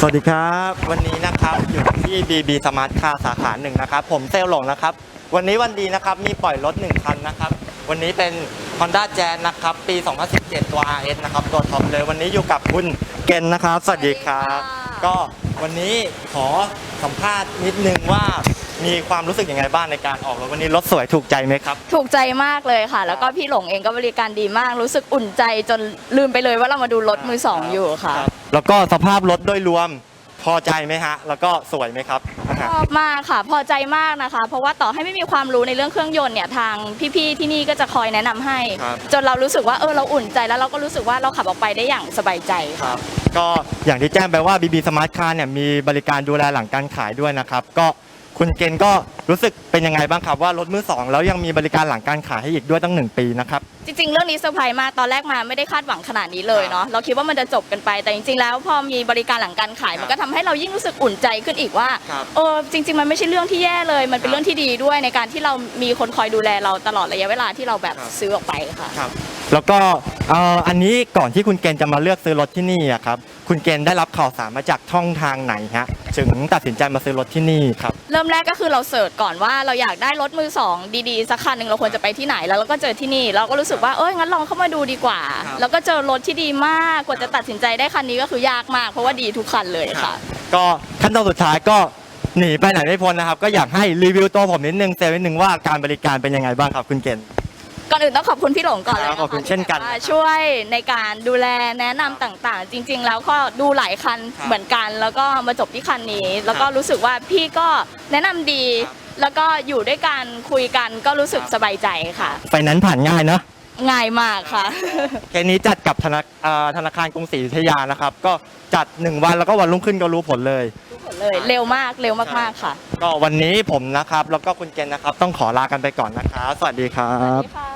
สวัสดีครับ วันนี้นะครับอยู่ที่ BB Smart Car สาขาหนึ่งนะครับ ผมเซลล์หลงนะครับ วันนี้วันดีนะครับมีปล่อยรถ1คันนะครับ วันนี้เป็น Honda Jazz นะครับ ปี 2017 ตัว RS นะครับ ตัวท็อปเลย วันนี้อยู่กับคุณเกณฑ์นะครับ สวัสดีครับสวัสดีค่ะก็วันนี้ขอสัมภาษณ์นิดนึงว่ามีความรู้สึกยังไงบ้างในการออกรถวันนี้รถสวยถูกใจไหมครับ ถูกใจมากเลยค่ะ แล้วก็พี่หลงเองก็บริการดีมาก รู้สึกอุ่นใจจนลืมไปเลยว่าเรามาดูรถมือสองอยู่ค่ะรับ แล้วก็สภาพรถโดยรวมพอใจไหมฮะ แล้วก็สวยไหมครับชอบมากค่ะ พอใจมากนะคะ เพราะว่าต่อให้ไม่มีความรู้ในเรื่องเครื่องยนต์เนี่ยทางพี่ๆที่นี่ก็จะคอยแนะนำให้ ครับ จนเรารู้สึกว่าเออเราอุ่นใจแล้วเราก็รู้สึกว่าเราขับออกไปได้อย่างสบายใจคค่ะรับก็อย่างที่แจ้งไปว่า BB Smart Car เนี่ยมีบริการดูแลหลังการขายด้วยนะครับ ก็ คุณเกณฑ์ก็รู้สึกเป็นยังไงบ้างครับว่ารถมือสองแล้วยังมีบริการหลังการขายให้อีกด้วยตั้งหนึ่งปีนะครับ จริง ๆ เรื่องนี้เซอร์ไพรส์มากตอนแรกมาไม่ได้คาดหวังขนาดนี้เลยเนาะเราคิดว่ามันจะจบกันไปแต่จริง ๆ แล้วพอมีบริการหลังการขายครับมันก็ทำให้เรายิ่งรู้สึกอุ่นใจขึ้นอีกว่าครับเออจริง ๆ มันไม่ใช่เรื่องที่แย่เลย มันเป็ครันบเรื่องที่ดีด้วยในการที่เรามีคนคอยดูแลเราตลอดระยะเวลาที่เราแบบครับ ซื้อออกไปค่ะ ครับ แล้วก็เอ่ออันนี้ก่อนที่คุณเกณฑ์จะมาเลือกซื้อรถที่นี่อะครับ คุณเกณฑ์ได้รับข่าวสารมาจากช่องทางไหนฮะถึงตัดสินใจมาซื้อรถที่นี่ครับ เริ่มแรกก็คือเราเสิร์ชก่อนว่าเราอยากได้รถมือสองดีๆ สักคันหนึ่งเราควรจะไปที่ไหนแล้วเราก็เจอที่นี่ เราก็รู้สึกว่าเอ้ยงั้นลองเข้ามาดูดีกว่า ครับแล้วก็เจอรถที่ดีมากกว่าจะตัดสินใจได้คันนี้ก็คือยากมาก เพราะว่าดีทุกคันเลยค่ะก็ขั้นตอนสุดท้ายก็หนีไปไหนไม่พ้นนะครับ ก็อยากให้รีวิวตัวผมนิดนึงเซลล์นิดนึงว่าการบริการเป็นยังไงบ้างครับคุณเกณฑ์ ก่อนอื่นต้องขอบคุณพี่หลงก่อนเลยครับนะะขอบคุณเช่นกันที่แบบว่าช่วยในการดูแลแนะนำต่างๆ จริง ๆ แล้วก็ดูหลายคันครับเหมือนกัน แล้วก็มาจบที่คันนี้ แล้วก็ครับรู้สึกว่าพี่ก็แนะนำดี ครับแล้วก็อยู่ด้วยกันคุยกันก็รู้สึกครับ สบายใจค่ะ ไฟนั้นซ์ผ่านง่ายเนอะง่ายมากค่ะ เคสนี้จัดกับธนาเอ่อธนาคารกรุงศรีอยุธยานะครับ ก็จัด 1 วันแล้วก็วันรุ่งขึ้นก็รู้ผลเลย เลยเร็วมากเร็วมากๆค่ะก็วันนี้ผมนะครับ แล้วก็คุณเกณฑ์นะครับ ต้องขอลากันไปก่อนนะครับ สวัสดีครัสวับ สดีค่ะ